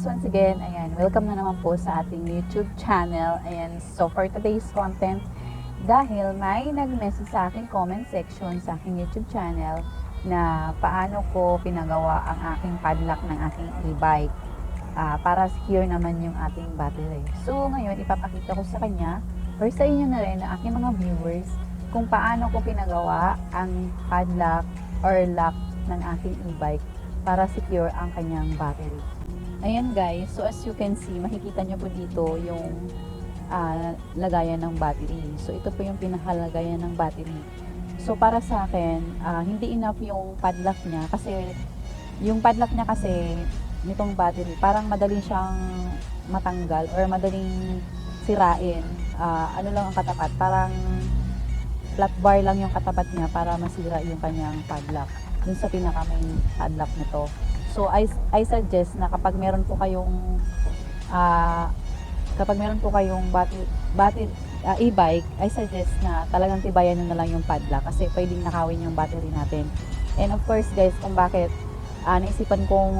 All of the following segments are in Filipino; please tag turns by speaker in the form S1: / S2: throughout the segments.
S1: guys, once again, ayan, welcome na naman po sa ating YouTube channel. Ayan, so for today's content, dahil may nag-message sa aking comment section sa aking YouTube channel na paano ko pinagawa ang aking padlock ng aking e-bike ah, para secure naman yung ating battery. So ngayon, ipapakita ko sa kanya or sa inyo na rin, na aking mga viewers, kung paano ko pinagawa ang padlock or lock ng aking e-bike para secure ang kanyang battery. Ayan guys, so as you can see, makikita nyo po dito yung ah, lagayan ng battery. So ito po yung pinakalagayan ng battery. So para sa akin, ah, hindi enough yung padlock niya kasi yung padlock niya kasi nitong battery, parang madali siyang matanggal or madaling sirain. Ah, ano lang ang katapat, parang flat bar lang yung katapat niya para masira yung kanyang padlock dun sa pinaka main padlock nito. So I I suggest na kapag meron po kayong ah kapag meron po kayong battery, battery ah, e-bike, I suggest na talagang tibayan nyo na lang yung padlock kasi pwedeng nakawin yung battery natin. And of course guys, kung bakit ah, naisipan kong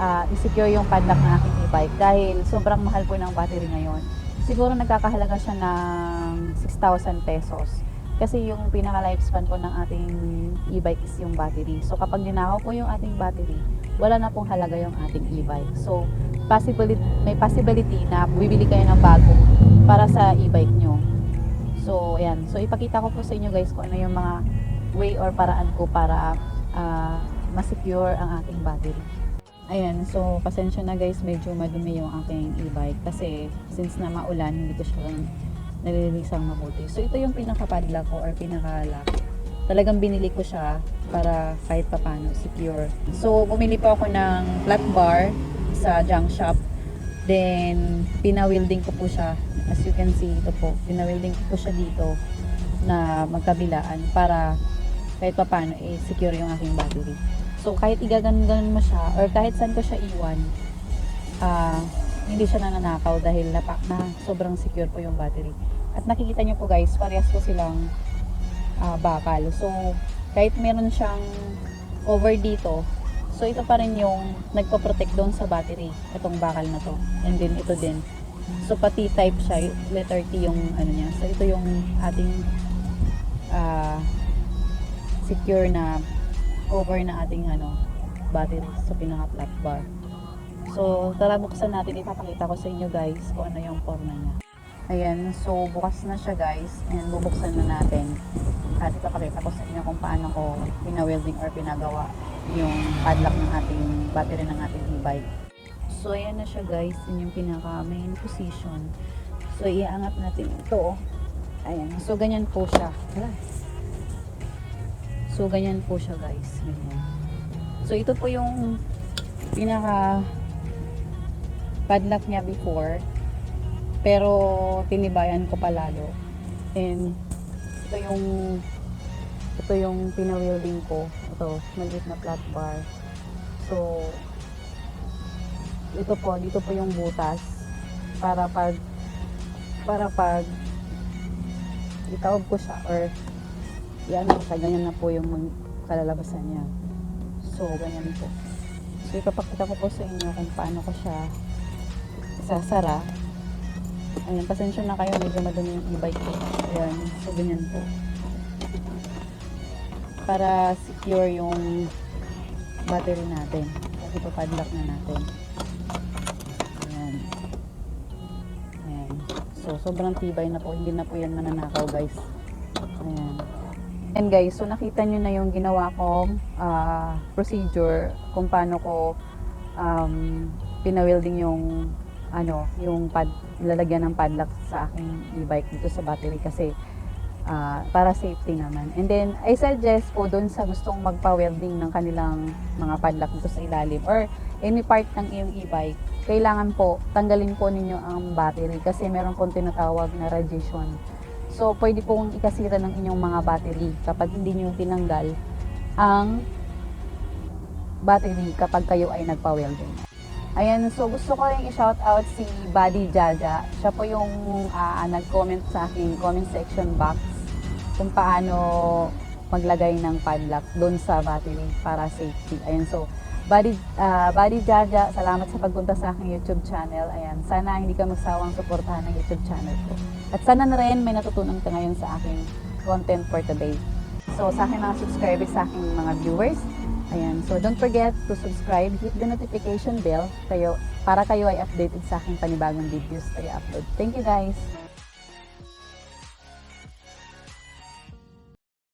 S1: ah, i-secure yung padlock ng aking e-bike dahil sobrang mahal po ng battery ngayon. Siguro nagkakahalaga siya ng 6,000 pesos. Kasi yung pinaka lifespan po ng ating e-bike is yung battery. So kapag ninakaw po yung ating battery, wala na pong halaga yung ating e-bike. So possibility, may possibility na bibili kayo ng bago para sa e-bike nyo. So ayan. So ipakita ko po sa inyo guys kung ano yung mga way or paraan ko para ah, ma-secure ang ating battery. Ayan, so pasensya na guys, medyo madumi yung aking e-bike kasi since na maulan, hindi ko siya nalilisang mabuti. So ito yung pinaka-padlock ko or pinaka-lock. Talagang binili ko siya para kahit papano secure. So bumili po ako ng flat bar sa junk shop. Then pina-welding ko po siya. As you can see, ito po. Pina-welding ko po siya dito na magkabilaan para kahit papano eh, secure yung aking battery. So kahit igaganon mo siya or kahit saan ko siya iwan, ah hindi siya nananakaw dahil na, na sobrang secure po yung battery. At nakikita nyo po guys, parehas po silang ah, bakal. So, kahit meron siyang over dito, so ito pa rin yung nagpo-protect doon sa battery, itong bakal na to. And then ito din. So, pati type siya, letter T yung ano niya. So, ito yung ating ah, secure na over na ating ano battery sa pinaka flat bar. So, tara buksan natin. Ipapakita ko sa inyo guys kung ano yung forma niya. Ayan, so bukas na siya guys. And bubuksan na natin. At ipapakita ko sa inyo kung paano ko pina-welding or pinagawa yung padlock ng ating battery ng ating e-bike. So, ayan na siya guys. Yun yung pinaka main position. So, iangat natin ito. Ayan. So, ganyan po siya. So, ganyan po siya guys. Ganyan. So, ito po yung pinaka padlock niya before. Pero, tinibayan ko palalo. And, ito yung ito yung pinawielding ko. Ito, maliit na flat bar. So, ito po, dito po yung butas para pag para pag itawag ko siya or yan ganyan na po yung kalalabasan niya. So, ganyan po. So, ipapakita ko po sa inyo kung paano ko siya sasara. Ayan, pasensya na kayo, medyo madumi yung e-bike ko. Ayan, so ganyan po. Para secure yung battery natin. Kasi ipapadlock na natin. Ayan. Ayan. So, sobrang tibay na po. Hindi na po yan mananakaw, guys. Ayan. And guys, so nakita nyo na yung ginawa kong ah, procedure kung paano ko um, pinawielding yung ano, yung pad, lalagyan ng padlock sa aking e-bike dito sa battery kasi ah, para safety naman. And then, I suggest po doon sa gustong magpa-welding ng kanilang mga padlock dito sa ilalim or any part ng iyong e-bike, kailangan po tanggalin po ninyo ang battery kasi meron pong tinatawag na radiation. So, pwede pong ikasira ng inyong mga battery kapag hindi nyo tinanggal ang battery kapag kayo ay nagpa-welding. Ayan, so gusto ko rin i-shout out si Buddy Jaja. Siya po yung ah, nag-comment sa aking comment section box kung paano maglagay ng padlock doon sa battery para safety. Ayan, so Buddy, ah, Buddy Jaja, salamat sa pagpunta sa aking YouTube channel. Ayan, sana hindi ka magsawang suportahan ng YouTube channel ko. At sana na rin may natutunan ka ngayon sa aking content for today. So, sa aking mga subscribers, sa aking mga viewers, ayan. So, don't forget to subscribe, hit the notification bell kayo, para kayo ay updated sa aking panibagong videos na i-upload. Thank you guys!